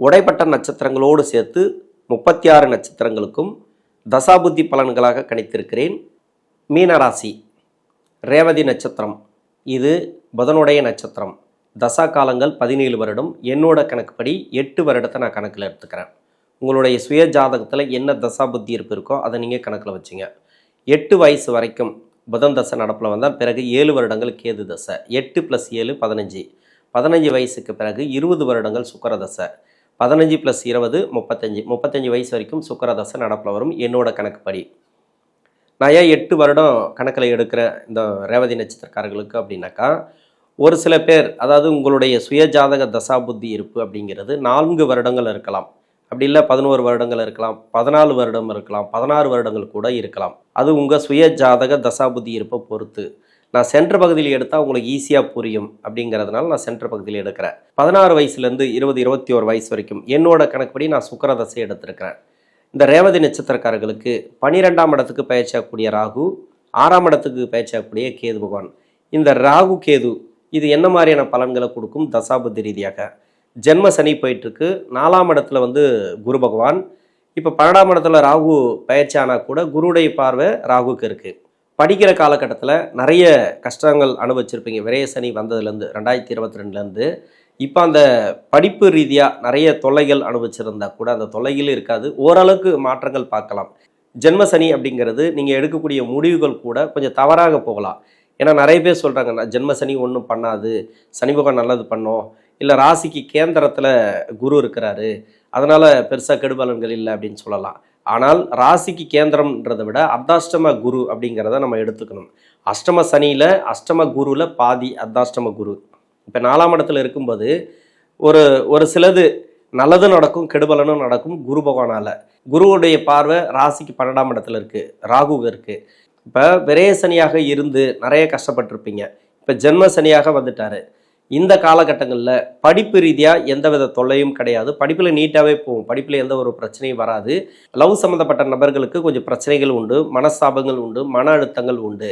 உடைப்பட்ட நட்சத்திரங்களோடு சேர்த்து முப்பத்தி ஆறு நட்சத்திரங்களுக்கும் தசாபுத்தி பலன்களாக கணித்திருக்கிறேன். மீனராசி ரேவதி நட்சத்திரம். இது புதனுடைய நட்சத்திரம். தசா காலங்கள் பதினேழு வருடம். என்னோட கணக்குப்படி எட்டு வருடத்தை நான் கணக்கில் எடுத்துக்கிறேன். உங்களுடைய சுய ஜாதகத்தில் என்ன தசா புத்தி இருப்பு இருக்கோ அதை நீங்கள் கணக்கில் வச்சுங்க. எட்டு வயசு வரைக்கும் புதன் தசை நடப்பில் வந்தால் பிறகு ஏழு வருடங்கள் கேது தசை. எட்டு ப்ளஸ் ஏழு பதினஞ்சு. பதினஞ்சு வயசுக்கு பிறகு இருபது வருடங்கள் சுக்கர தசை. பதினஞ்சு ப்ளஸ் இருபது முப்பத்தஞ்சு. முப்பத்தஞ்சு வயசு வரைக்கும் சுக்கரதசை நடப்பில் வரும். என்னோட கணக்குப்படி. நான் ஏன் எட்டு வருடம் கணக்கில் எடுக்கிற இந்த ரேவதி நட்சத்திரக்காரர்களுக்கு அப்படின்னாக்கா ஒரு சில பேர் அதாவது உங்களுடைய சுயஜாதக தசாபுத்தி இருப்பு அப்படிங்கிறது நான்கு வருடங்கள் இருக்கலாம். அப்படி இல்லை பதினோரு வருடங்கள் இருக்கலாம் பதினாலு வருடம் இருக்கலாம் பதினாறு வருடங்கள் கூட இருக்கலாம். அது உங்கள் சுய ஜாதக தசாபுத்தி இருப்பை பொறுத்து. நான் சென்ட்ரு பகுதியில் எடுத்தால் உங்களுக்கு ஈஸியாக புரியும் அப்படிங்கிறதுனால நான் சென்ட்ரு பகுதியில் எடுக்கிறேன். பதினாறு வயசுலேருந்து இருபது இருபத்தி ஒரு வயசு வரைக்கும் என்னோட கணக்குப்படி நான் சுக்கர தசை எடுத்திருக்கிறேன். இந்த ரேவதி நட்சத்திரக்காரர்களுக்கு பனிரெண்டாம் இடத்துக்கு பயிற்சியாகக்கூடிய ராகு ஆறாம் இடத்துக்கு பயிற்சியாகக்கூடிய கேது பகவான். இந்த ராகு கேது இது என்ன மாதிரியான பலன்களை கொடுக்கும்? தசாபுத்தி ரீதியாக. ஜென்ம சனி போயிட்டுருக்கு. நாலாம் இடத்துல வந்து குரு பகவான். இப்போ பன்னெண்டாம் இடத்துல ராகு பயிற்சி ஆனால் கூட குருடைய பார்வை ராகுக்கு இருக்குது படிக்கிற காலகட்டத்தில் நிறைய கஷ்டங்கள் அனுபவிச்சிருப்பீங்க. விரைய சனி வந்ததுலேருந்து ரெண்டாயிரத்தி இருபத்தி ரெண்டுலேருந்து. இப்போ அந்த படிப்பு ரீதியாக நிறைய தொல்லைகள் அனுபவிச்சிருந்தா கூட அந்த தொல்லைகள் இருக்காது. ஓரளவுக்கு மாற்றங்கள் பார்க்கலாம். ஜென்ம சனி அப்படிங்கிறது நீங்கள் எடுக்கக்கூடிய முடிவுகள் கூட கொஞ்சம் தவறாக போகலாம். ஏன்னா நிறைய பேர் சொல்கிறாங்க நான் ஜென்ம சனி ஒன்றும் பண்ணாது. சனி பகவான் நல்லது பண்ணோம். இல்லை ராசிக்கு கேந்திரத்தில் குரு இருக்கிறாரு. அதனால் பெருசாக கெடுபலன்கள் இல்லை அப்படின்னு சொல்லலாம். ஆனால் ராசிக்கு கேந்திரம்ன்றதை விட அர்த்தாஷ்டம குரு அப்படிங்கிறத நம்ம எடுத்துக்கணும். அஷ்டம சனியில் அஷ்டம குருவில் பாதி அர்த்தாஷ்டம குரு. இப்போ நாலாம் இடத்துல இருக்கும்போது ஒரு ஒரு சிலது நல்லது நடக்கும் கெடுபலனும் நடக்கும் குரு பகவானால். குருவுடைய பார்வை ராசிக்கு பன்னெண்டாம் இடத்துல இருக்குது ராகு இருக்குது இப்போ விரய சனியாக இருந்து நிறைய கஷ்டப்பட்டிருப்பீங்க. இப்போ ஜென்ம சனியாக வந்துட்டாரு. இந்த காலகட்டங்களில் படிப்பு ரீதியாக எந்த வித தொல்லையும் கிடையாது. படிப்பில் நீட்டாகவே போகும். படிப்பில் எந்த ஒரு பிரச்சனையும் வராது. லவ் சம்மந்தப்பட்ட நபர்களுக்கு கொஞ்சம் பிரச்சனைகள் உண்டு மனஸ்தாபங்கள் உண்டு மன அழுத்தங்கள் உண்டு.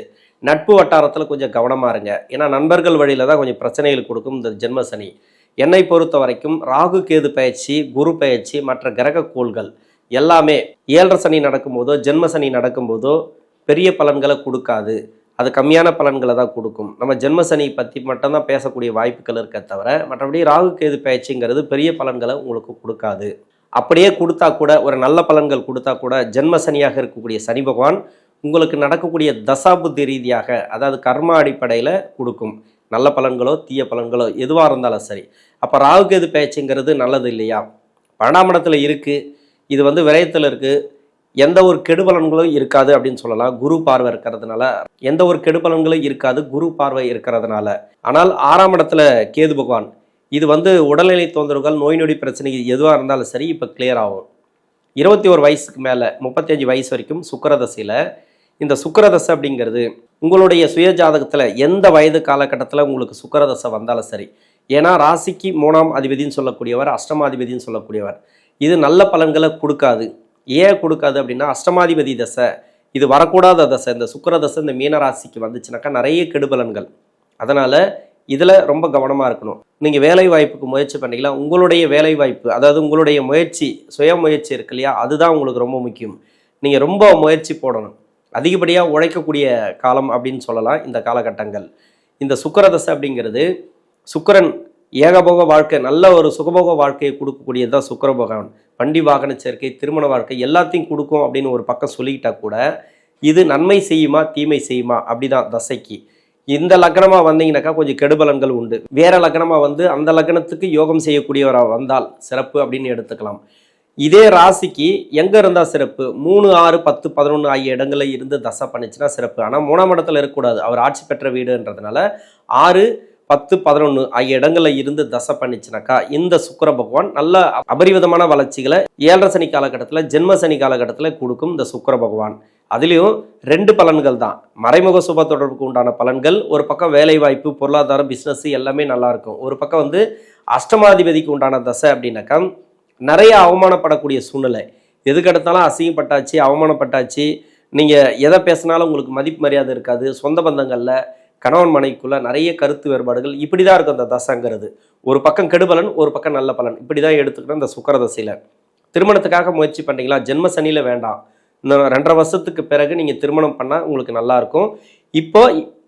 நட்பு வட்டாரத்தில் கொஞ்சம் கவனமாக இருங்க. ஏன்னா நண்பர்கள் வழியில் தான் கொஞ்சம் பிரச்சனைகள் கொடுக்கும் இந்த ஜென்ம சனி. என்னை பொறுத்த வரைக்கும் ராகு கேது பயிற்சி குரு பயிற்சி மற்ற கிரக கோள்கள் எல்லாமே ஏழரை சனி நடக்கும்போதோ ஜென்ம சனி நடக்கும்போதோ பெரிய பலன்களை கொடுக்காது. அது கம்மியான பலன்களை தான் கொடுக்கும். நம்ம ஜென்மசனி பற்றி மட்டும்தான் பேசக்கூடிய வாய்ப்புகள் இருக்க தவிர மற்றபடி ராகு கேது பயிற்சிங்கிறது பெரிய பலன்களை உங்களுக்கு கொடுக்காது. அப்படியே கொடுத்தா கூட ஒரு நல்ல பலன்கள் கொடுத்தா கூட ஜென்மசனியாக இருக்கக்கூடிய சனி பகவான் உங்களுக்கு நடக்கக்கூடிய தசாபுத்தி ரீதியாக அதாவது கர்ம அடிப்படையில் கொடுக்கும். நல்ல பலன்களோ தீய பலன்களோ எதுவாக இருந்தாலும் சரி. அப்போ ராகு கேது பயிற்சிங்கிறது நல்லது இல்லையா? பன்னெண்டாம் இடத்துல இருக்குது இது வந்து விரயத்தில் இருக்குது எந்த ஒரு கெடுபலன்களும் இருக்காது அப்படின்னு சொல்லலாம். குரு பார்வை இருக்கிறதுனால. எந்த ஒரு கெடுபலன்களும் இருக்காது. குரு பார்வை இருக்கிறதுனால. ஆனால் ஆறாம் இடத்துல கேது பகவான் இது வந்து உடல்நிலை தொந்தரவுகள் நோய் நொடி பிரச்சனை எதுவாக இருந்தாலும் சரி இப்போ கிளியர் ஆகும். இருபத்தி ஒரு வயசுக்கு மேலே முப்பத்தஞ்சு வயசு வரைக்கும் சுக்கரதசையில் இந்த சுக்கரதசை அப்படிங்கிறது உங்களுடைய சுய ஜாதகத்தில் எந்த வயது காலகட்டத்தில் உங்களுக்கு சுக்கரதசை வந்தாலும் சரி ஏன்னா ராசிக்கு மூணாம் அதிபதின்னு சொல்லக்கூடியவர் அஷ்டமாதிபதினு சொல்லக்கூடியவர். இது நல்ல பலன்களை கொடுக்காது. ஏன் கொடுக்காது அப்படின்னா அஷ்டமாதிபதி தசை இது வரக்கூடாத தசை இந்த சுக்கர தசை இந்த மீனராசிக்கு வந்துச்சுனாக்கா நிறைய கெடுபலன்கள். அதனால் இதில் ரொம்ப கவனமாக இருக்கணும். நீங்கள் வேலை வாய்ப்புக்கு முயற்சி பண்ணீங்களா உங்களுடைய வேலை வாய்ப்பு அதாவது உங்களுடைய முயற்சி சுய முயற்சி இருக்கு இல்லையா அதுதான் உங்களுக்கு ரொம்ப முக்கியம். நீங்கள் ரொம்ப முயற்சி போடணும். அதிகப்படியாக உழைக்கக்கூடிய காலம் அப்படின்னு சொல்லலாம் இந்த காலகட்டங்கள். இந்த சுக்கரதசை அப்படிங்கிறது சுக்கிரன் ஏகபோக வாழ்க்கை நல்ல ஒரு சுகபோக வாழ்க்கையை கொடுக்கக்கூடியது தான் சுக்கரபகவான் வண்டி வாகன சேர்க்கை திருமண வாழ்க்கை எல்லாத்தையும் கொடுக்கும் அப்படின்னு ஒரு பக்கம் சொல்லிக்கிட்டா கூட இது நன்மை செய்யுமா தீமை செய்யுமா? அப்படிதான் தசைக்கு. இந்த லக்னமாக வந்தீங்கன்னாக்கா கொஞ்சம் கெடுபலன்கள் உண்டு. வேற லக்னமாக வந்து அந்த லக்னத்துக்கு யோகம் செய்யக்கூடியவராக வந்தால் சிறப்பு அப்படின்னு எடுத்துக்கலாம். இதே ராசிக்கு எங்கே இருந்தால் சிறப்பு? மூணு ஆறு பத்து பதினொன்று ஆகிய இடங்களில் இருந்து தசை பண்ணிச்சுன்னா சிறப்பு. ஆனால் மூணாம் இடத்துல இருக்கக்கூடாது. அவர் ஆட்சி பெற்ற வீடுன்றதுனால ஆறு பத்து பதினொன்று ஆகிய இடங்களில் இருந்து தசை பண்ணிச்சுனாக்கா இந்த சுக்கிர பகவான் நல்ல அபரிவிதமான வளர்ச்சிகளை ஏழரை சனி காலகட்டத்தில் ஜென்ம சனி காலகட்டத்தில் கொடுக்கும் இந்த சுக்கிர பகவான். அதுலேயும் ரெண்டு பலன்கள் தான். மறைமுக சுப தொடர்புக்கு உண்டான பலன்கள் ஒரு பக்கம் வேலைவாய்ப்பு பொருளாதாரம் பிஸ்னஸ் எல்லாமே நல்லாயிருக்கும் ஒரு பக்கம் வந்து அஷ்டமாதிபதிக்கு உண்டான தசை அப்படின்னாக்கா நிறைய அவமானப்படக்கூடிய சூழ்நிலை. எதுக்கு எடுத்தாலும் அசிங்கப்பட்டாச்சு அவமானப்பட்டாச்சு. நீங்கள் எதை பேசினாலும் உங்களுக்கு மதிப்பு மரியாதை இருக்காது. சொந்த பந்தங்களில் கணவன் மனைவிக்குள்ள நிறைய கருத்து வேறுபாடுகள் இப்படி தான் இருக்கும் அந்த தசைங்கிறது. ஒரு பக்கம் கெடுபலன் ஒரு பக்கம் நல்ல பலன். இப்படி தான் எடுத்துக்கணும் இந்த சுக்கர தசையில். திருமணத்துக்காக முயற்சி பண்ணுறீங்களா ஜென்ம சனியில் வேண்டாம். இந்த ரெண்டரை வருஷத்துக்கு பிறகு நீங்கள் திருமணம் பண்ணால் உங்களுக்கு நல்லாயிருக்கும் இப்போ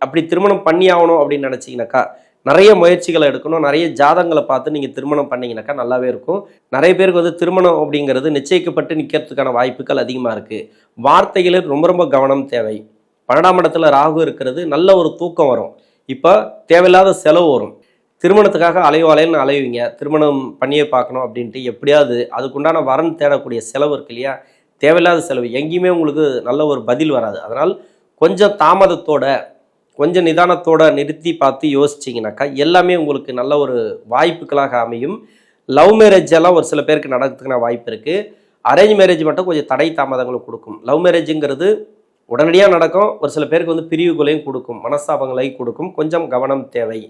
அப்படி திருமணம் பண்ணி ஆகணும் அப்படின்னு நினச்சிங்கனாக்கா நிறைய முயற்சிகளை எடுக்கணும். நிறைய ஜாதங்களை பார்த்து நீங்கள் திருமணம் பண்ணிங்கனாக்கா நல்லாவே இருக்கும். நிறைய பேருக்கு வந்து திருமணம் அப்படிங்கிறது நிச்சயிக்கப்பட்டு நிற்கிறதுக்கான வாய்ப்புகள் அதிகமாக இருக்குது வார்த்தைகளில் ரொம்ப ரொம்ப கவனம் தேவை. பன்னெண்டாம் இடத்துல ராகு இருக்கிறது நல்ல ஒரு தூக்கம் வரும். இப்போ தேவையில்லாத செலவு வரும். திருமணத்துக்காக அலையோ அலையன்னு அலையுவீங்க. திருமணம் பண்ணியே பார்க்கணும் அப்படின்ட்டு எப்படியாவது அதுக்குண்டான வரன் தேடக்கூடிய செலவு இருக்கு இல்லையா? தேவையில்லாத செலவு. எங்கேயுமே உங்களுக்கு நல்ல ஒரு பதில் வராது. அதனால் கொஞ்சம் தாமதத்தோட கொஞ்சம் நிதானத்தோட நிறுத்தி பார்த்து யோசிச்சிங்கனாக்கா எல்லாமே உங்களுக்கு நல்ல ஒரு வாய்ப்புகளாக அமையும். லவ் மேரேஜ் எல்லாம் ஒரு சில பேருக்கு நடக்கிறதுக்கான வாய்ப்பு இருக்குது அரேஞ்ச் மேரேஜ் மட்டும் கொஞ்சம் தடை தாமதங்களை கொடுக்கும். லவ் மேரேஜுங்கிறது உடனடியாக நடக்கும். ஒரு சில பேருக்கு வந்து பிரிவுகளையும் கொடுக்கும். மனஸ்தாபங்களை கொடுக்கும். கொஞ்சம் கவனம் தேவை.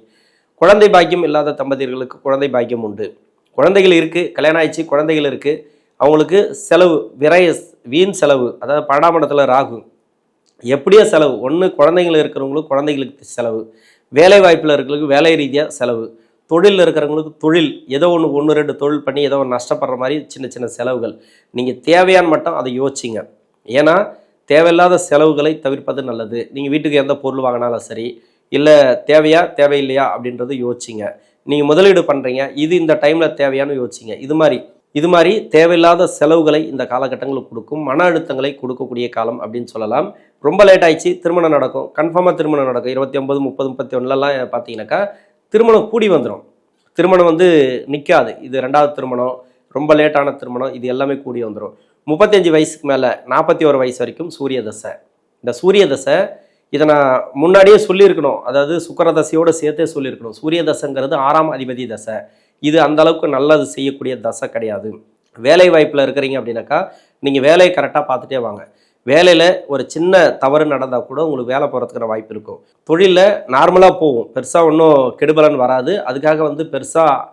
குழந்தை பாக்கியம் இல்லாத தம்பதியர்களுக்கு குழந்தை பாக்கியம் உண்டு. குழந்தைகள் இருக்குது கல்யாணம் ஆயிடுச்சு. குழந்தைகள் இருக்குது அவங்களுக்கு செலவு விரைய வீண் செலவு அதாவது பன்னெண்டாம் இடத்துல ராகு எப்படியோ செலவு. ஒன்று குழந்தைகள் இருக்கிறவங்களுக்கு குழந்தைகளுக்கு செலவு. வேலை வாய்ப்பில் இருக்கிறவங்களுக்கு வேலை ரீதியாக செலவு. தொழிலில் இருக்கிறவங்களுக்கு தொழில். ஏதோ ஒன்று ஒன்று ரெண்டு தொழில் பண்ணி ஏதோ ஒன்று நஷ்டப்படுற மாதிரி சின்ன சின்ன செலவுகள். நீங்கள் தேவையான மட்டும் அதை யோசிச்சிங்க. ஏன்னா தேவையில்லாத செலவுகளை தவிர்ப்பது நல்லது. நீங்கள் வீட்டுக்கு எந்த பொருள் வாங்கினாலும் சரி இல்லை தேவையா தேவையில்லையா அப்படின்றது யோசிச்சிங்க நீங்கள் முதலீடு பண்ணுறீங்க இது இந்த டைமில் தேவையானு யோசிச்சிங்க இது மாதிரி இது மாதிரி தேவையில்லாத செலவுகளை இந்த காலகட்டங்களுக்கு கொடுக்கும் மன அழுத்தங்களை கொடுக்கக்கூடிய காலம் அப்படின்னு சொல்லலாம். ரொம்ப லேட் ஆயிடுச்சு திருமணம் நடக்கும். கன்ஃபார்மாக திருமணம் நடக்கும். இருபத்தி ஒன்பது முப்பது முப்பத்தி ஒன்றுலலாம் பார்த்தீங்கன்னாக்கா திருமணம் கூடி வந்துடும் திருமணம் வந்து நிற்காது இது ரெண்டாவது திருமணம் ரொம்ப லேட்டான திருமணம் இது எல்லாமே கூடி வந்துடும் முப்பத்தஞ்சு வயசுக்கு மேலே நாற்பத்தி ஒரு வயசு வரைக்கும் சூரிய தசை. இந்த சூரிய தசை இதை நான் முன்னாடியே சொல்லியிருக்கணும். அதாவது சுக்கர தசையோடு சேர்த்தே சொல்லியிருக்கணும். சூரிய தசைங்கிறது ஆறாம் அதிபதி தசை. இது அந்த அளவுக்கு நல்லது செய்யக்கூடிய தசை கிடையாது. வேலை வாய்ப்பில் இருக்கிறீங்க அப்படின்னாக்கா நீங்கள் வேலையை கரெக்டாக பார்த்துட்டே வாங்க. வேலையில் ஒரு சின்ன தவறு நடந்தால் கூட உங்களுக்கு வேலை போகிறதுக்கான வாய்ப்பு இருக்கும். தொழிலில் நார்மலாக போகும். பெருசாக ஒன்றும் கெடுபலன் வராது. அதுக்காக வந்து பெருசாக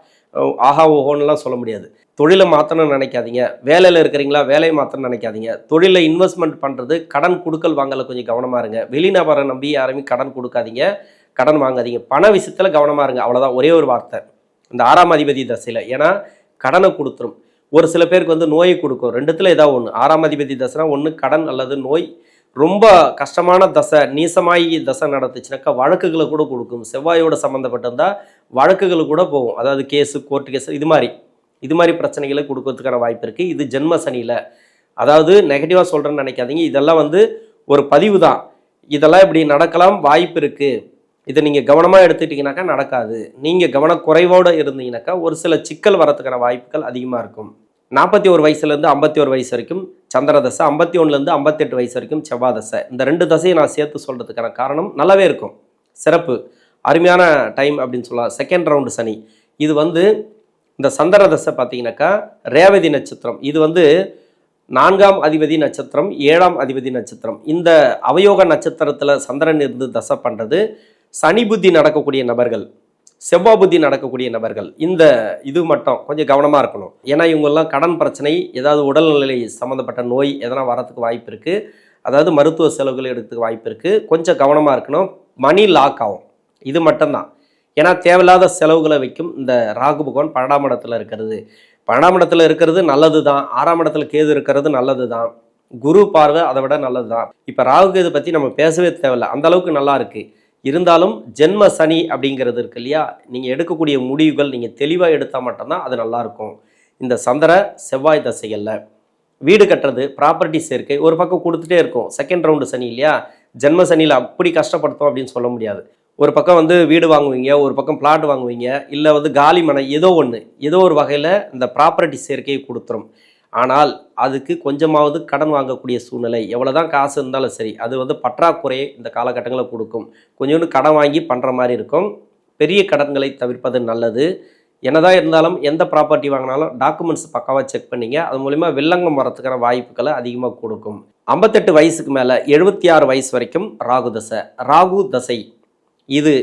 ஆஹா ஓஹோன்னுலாம் சொல்ல முடியாது. தொழிலை மாற்றணும்னு நினைக்காதீங்க. வேலையில் இருக்கிறீங்களா வேலையை மாற்றணும்னு நினைக்காதீங்க. தொழிலில் இன்வெஸ்ட்மெண்ட் பண்ணுறது கடன் கொடுக்கல் வாங்கலை கொஞ்சம் கவனமாக இருங்க. வெளிநபரை நம்பி யாருமே கடன் கொடுக்காதீங்க. கடன் வாங்காதீங்க. பண விஷயத்தில் கவனமாக இருங்க. அவ்வளோதான் ஒரே ஒரு வார்த்தை. இந்த ஆறாம் அதிபதி தசையில். ஏன்னா கடனை கொடுத்துரும். ஒரு சில பேருக்கு வந்து நோயை கொடுக்கும். ரெண்டுத்தில் ஏதாவது ஒன்று ஆறாம் அதிபதி தசைனா ஒன்று கடன் அல்லது நோய். ரொம்ப கஷ்டமான தசை நீசமாயி தசை நடந்துச்சுனாக்கா வழக்குகளை கூட கொடுக்கும். செவ்வாயோட சம்மந்தப்பட்டிருந்தால் வழக்குகள் கூட போகும். அதாவது கேஸு கோர்ட்டு கேஸு இது மாதிரி. இது மாதிரி பிரச்சனைகளை கொடுக்கறதுக்கான வாய்ப்பு இருக்குது இது ஜென்ம சனியில். அதாவது நெகட்டிவாக சொல்கிறேன்னு நினைக்காதீங்க. இதெல்லாம் வந்து ஒரு பதிவு தான். இதெல்லாம் இப்படி நடக்கலாம் வாய்ப்பு இருக்குது இதை நீங்கள் கவனமாக எடுத்துக்கிட்டிங்கனாக்கா நடக்காது. நீங்கள் கவனக்குறைவோடு இருந்தீங்கனாக்கா ஒரு சில சிக்கல் வரத்துக்கான வாய்ப்புகள் அதிகமாக இருக்கும். நாற்பத்தி ஒரு வயசுலேருந்து ஐம்பத்தி ஒரு வயசு வரைக்கும் சந்திர தசை ஐம்பத்தி ஒன்றுலேருந்து ஐம்பத்தெட்டு வயசு வரைக்கும் செவ்வாய் தசை இந்த ரெண்டு தசையை நான் சேர்த்து சொல்கிறதுக்கான காரணம் நல்லாவே இருக்கும். சிறப்பு. அருமையான டைம் அப்படின்னு சொல்லலாம். செகண்ட் ரவுண்டு சனி. இது வந்து இந்த சந்திர தசை பார்த்தீங்கன்னாக்கா ரேவதி நட்சத்திரம். இது வந்து நான்காம் அதிபதி நட்சத்திரம் ஏழாம் அதிபதி நட்சத்திரம். இந்த அவயோக நட்சத்திரத்தில் சந்திரன் இருந்து தசை பண்ணுறது சனி புத்தி நடக்கக்கூடிய நபர்கள் செவ்வாய் புத்தி நடக்கக்கூடிய நபர்கள். இந்த இது மட்டும் கொஞ்சம் கவனமாக இருக்கணும். ஏன்னா இவங்கெல்லாம் கடன் பிரச்சனை ஏதாவது உடல்நிலை சம்மந்தப்பட்ட நோய் எதனா வரத்துக்கு வாய்ப்பு இருக்குது அதாவது மருத்துவ செலவுகள் எடுத்துக்க வாய்ப்பு இருக்குது கொஞ்சம் கவனமாக இருக்கணும். மணி லாக் ஆகும். இது மட்டும்தான். ஏன்னா தேவையில்லாத செலவுகளை வைக்கும் இந்த ராகு பகவான் பன்னெண்டாம் இடத்துல இருக்கிறது. பன்னெண்டாம் இடத்துல இருக்கிறது நல்லது தான் ஆறாம் இடத்துல கேது இருக்கிறது நல்லது தான் குரு பார்வை அதை விட நல்லது தான் இப்போ ராகு கேது பற்றி நம்ம பேசவே தேவையில்ல. அந்த அளவுக்கு நல்லா இருக்குது இருந்தாலும் ஜென்ம சனி அப்படிங்கிறது இருக்கு இல்லையா? நீங்கள் எடுக்கக்கூடிய முடிவுகள் நீங்கள் தெளிவாக எடுத்தால் மட்டும்தான் அது நல்லாயிருக்கும் இந்த சந்திர செவ்வாய் தசைகளில். வீடு கட்டுறது ப்ராப்பர்ட்டி சேர்க்கை ஒரு பக்கம் கொடுத்துட்டே இருக்கும். செகண்ட் ரவுண்டு சனி இல்லையா? ஜென்ம சனியில் அப்படி கஷ்டப்படுத்தும் அப்படின்னு சொல்ல முடியாது. ஒரு பக்கம் வந்து வீடு வாங்குவீங்க ஒரு பக்கம் பிளாட் வாங்குவீங்க இல்லை வந்து காலி மனை ஏதோ ஒன்று ஏதோ ஒரு வகையில் இந்த ப்ராப்பர்ட்டி சேர்க்கையை கொடுத்துரும். ஆனால் அதுக்கு கொஞ்சமாவது கடன் வாங்கக்கூடிய சூழ்நிலை எவ்வளோ தான் காசு இருந்தாலும் சரி அது வந்து பற்றாக்குறையை இந்த காலகட்டங்களில் கொடுக்கும். கொஞ்சோண்டு கடன் வாங்கி பண்ணுற மாதிரி இருக்கும். பெரிய கடன்களை தவிர்ப்பது நல்லது. என்னதான் இருந்தாலும் எந்த ப்ராப்பர்ட்டி வாங்கினாலும் டாக்குமெண்ட்ஸ் பக்காவாக செக் பண்ணிங்க அது மூலிமா வில்லங்கம் வரத்துக்கான வாய்ப்புகளை அதிகமாக கொடுக்கும். ஐம்பத்தெட்டு வயசுக்கு மேலே எழுபத்தி ஆறு வயசு வரைக்கும் ராகு தசை. ராகு தசை இது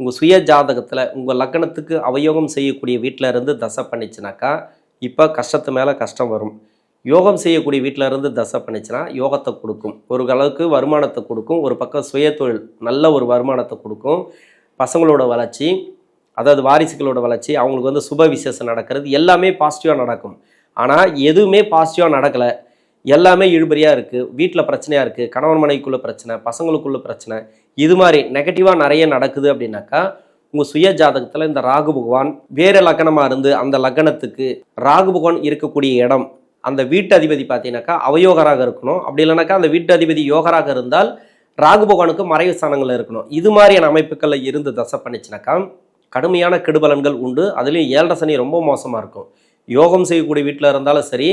உங்கள் சுய ஜாதகத்தில் உங்கள் லக்னத்துக்கு அவயோகம் செய்யக்கூடிய வீட்டில் இருந்து தசை பண்ணிச்சுனாக்கா இப்போ கஷ்டத்து மேலே கஷ்டம் வரும். யோகம் செய்யக்கூடிய வீட்டில் இருந்து தசை பண்ணிச்சுன்னா யோகத்தை கொடுக்கும். ஒரு அளவுக்கு வருமானத்தை கொடுக்கும். ஒரு பக்கம் சுய தொழில் நல்ல ஒரு வருமானத்தை கொடுக்கும். பசங்களோட வளர்ச்சி அதாவது வாரிசுகளோட வளர்ச்சி அவங்களுக்கு வந்து சுப விசேஷம் நடக்கிறது எல்லாமே பாசிட்டிவாக நடக்கும். ஆனால் எதுவுமே பாசிட்டிவாக நடக்கலை. எல்லாமே இழுபறியாக இருக்குது வீட்டில் பிரச்சனையாக இருக்குது கணவன் மனைவிக்குள்ள பிரச்சனை பசங்களுக்குள்ள பிரச்சனை. இது மாதிரி நெகட்டிவாக நிறைய நடக்குது அப்படின்னாக்கா உங்கள் சுய ஜாதகத்தில் இந்த ராகு பகவான் வேறு லக்கணமாக இருந்து அந்த லக்கணத்துக்கு ராகு பகவான் இருக்கக்கூடிய இடம் அந்த வீட்டு அதிபதி பார்த்தீங்கன்னாக்கா அவயோகராக இருக்கணும். அப்படி இல்லைனாக்கா அந்த வீட்டு அதிபதி யோகராக இருந்தால் ராகு பகவானுக்கு மறைவு ஸ்தானங்கள் இருக்கணும். இது மாதிரியான அமைப்புகளில் இருந்து தசை பண்ணிச்சுனாக்கா கடுமையான கெடுபலன்கள் உண்டு. அதுலேயும் ஏழரை சனி ரொம்ப மோசமாக இருக்கும். யோகம் செய்யக்கூடிய வீட்டில் இருந்தாலும் சரி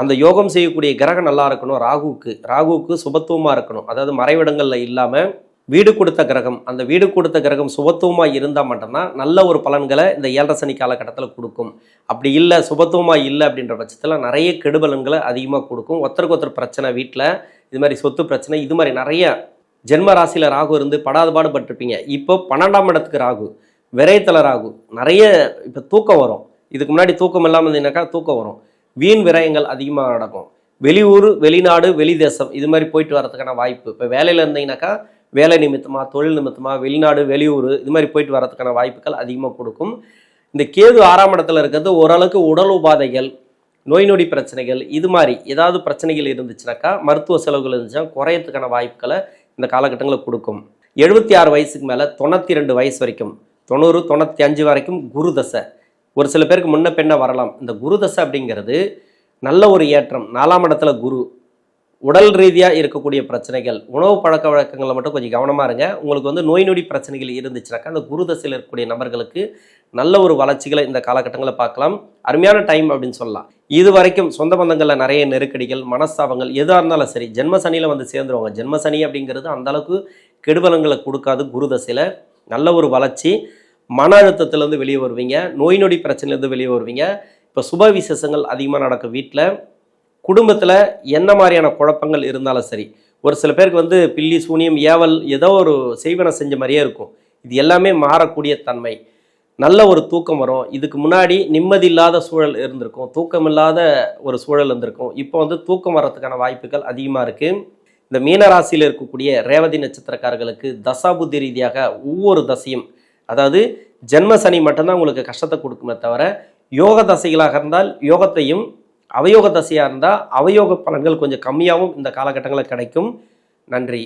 அந்த யோகம் செய்யக்கூடிய கிரகம் நல்லா இருக்கணும். ராகுவுக்கு ராகுவுக்கு சுபத்துவமாக இருக்கணும். அதாவது மறைவிடங்களில் இல்லாமல் வீடு கொடுத்த கிரகம் அந்த வீடு கொடுத்த கிரகம் சுபத்துவமாக இருந்தால் மட்டும்தான் நல்ல ஒரு பலன்களை இந்த ஏழரை சனி காலகட்டத்தில் கொடுக்கும். அப்படி இல்லை சுபத்துவமாக இல்லை அப்படின்ற பட்சத்தில் நிறைய கெடுபலன்களை அதிகமாக கொடுக்கும். ஒருத்தருக்கு ஒருத்தர் பிரச்சனை வீட்டில் இது மாதிரி சொத்து பிரச்சனை இது மாதிரி நிறைய ஜென்ம ராசியில் ராகு இருந்து படாத பாடுபட்டிருப்பீங்க இப்போ பன்னெண்டாம் இடத்துக்கு ராகு விரயத்தில் ராகு நிறைய இப்போ தூக்கம் வரும். இதுக்கு முன்னாடி தூக்கம் இல்லாமல் இருந்தீங்கன்னாக்கா தூக்கம் வரும். வீண் விரயங்கள் அதிகமாக நடக்கும். வெளியூர் வெளிநாடு வெளிதேசம் இது மாதிரி போயிட்டு வரதுக்கான வாய்ப்பு. இப்போ வேலையில் இருந்தீங்கன்னாக்கா வேலை நிமித்தமாக தொழில் நிமித்தமாக வெளிநாடு வெளியூர் இது மாதிரி போயிட்டு வரதுக்கான வாய்ப்புகள் அதிகமாக கொடுக்கும். இந்த கேது ஆறாம் இடத்துல இருக்கிறது ஓரளவுக்கு உடல் உபாதைகள் நோய் நொடி பிரச்சனைகள் இது மாதிரி ஏதாவது பிரச்சனைகள் இருந்துச்சுனாக்கா மருத்துவ செலவுகள் இருந்துச்சுன்னா குறையத்துக்கான வாய்ப்புகளை இந்த காலகட்டங்களில் கொடுக்கும். எழுபத்தி ஆறு வயசுக்கு மேலே தொண்ணூற்றி ரெண்டு வயசு வரைக்கும் தொண்ணூறு தொண்ணூற்றி அஞ்சு வரைக்கும் குரு தசை. ஒரு சில பேருக்கு முன்ன பெண்ணை வரலாம். இந்த குரு தசை அப்படிங்கிறது நல்ல ஒரு ஏற்றம். நாலாம் இடத்துல குரு. உடல் ரீதியாக இருக்கக்கூடிய பிரச்சனைகள். உணவு பழக்க வழக்கங்களை மட்டும் கொஞ்சம் கவனமாக இருங்க. உங்களுக்கு வந்து நோய் நொடி பிரச்சனைகள் இருந்துச்சுனாக்கா அந்த குரு தசையில் இருக்கக்கூடிய நபர்களுக்கு நல்ல ஒரு வளர்ச்சிகளை இந்த காலகட்டங்களில் பார்க்கலாம். அருமையான டைம் அப்படின்னு சொல்லலாம். இது வரைக்கும் சொந்த பந்தங்களில் நிறைய நெருக்கடிகள் மனஸ்தாபங்கள் எதாக இருந்தாலும் சரி ஜென்ம சனியில் வந்து சேர்ந்துருவாங்க. ஜென்ம சனி அப்படிங்கிறது அந்தளவுக்கு கெடுபலங்களை கொடுக்காது குரு தசையில். நல்ல ஒரு வளர்ச்சி. மன அழுத்தத்திலேருந்து வெளியே வருவீங்க நோய் நொடி பிரச்சனையிலேருந்து வெளியே வருவீங்க. இப்போ சுப விசேஷங்கள் அதிகமாக நடக்கும் வீட்டில் குடும்பத்தில் என்ன மாதிரியான குழப்பங்கள் இருந்தாலும் சரி ஒரு சில பேருக்கு வந்து பில்லி சூனியம் ஏவல் ஏதோ ஒரு செய்வனை செஞ்ச மாதிரியே இருக்கும். இது எல்லாமே மாறக்கூடிய தன்மை. நல்ல ஒரு தூக்கம் வரும். இதுக்கு முன்னாடி நிம்மதி இல்லாத சூழல் இருந்திருக்கும். தூக்கம் இல்லாத ஒரு சூழல் இருந்திருக்கும். இப்போ வந்து தூக்கம் வர்றதுக்கான வாய்ப்புகள் அதிகமாக இருக்குது இந்த மீனராசியில் இருக்கக்கூடிய ரேவதி நட்சத்திரக்காரர்களுக்கு தசாபுத்தி ரீதியாக ஒவ்வொரு தசையும் அதாவது ஜென்ம சனி மட்டும்தான் உங்களுக்கு கஷ்டத்தை கொடுக்குமே தவிர யோக தசைகளாக இருந்தால் யோகத்தையும் அவயோக தசையாக இருந்தால் அவயோக பலன்கள் கொஞ்சம் கம்மியாகவும் இந்த காலகட்டங்களில் கிடைக்கும். நன்றி.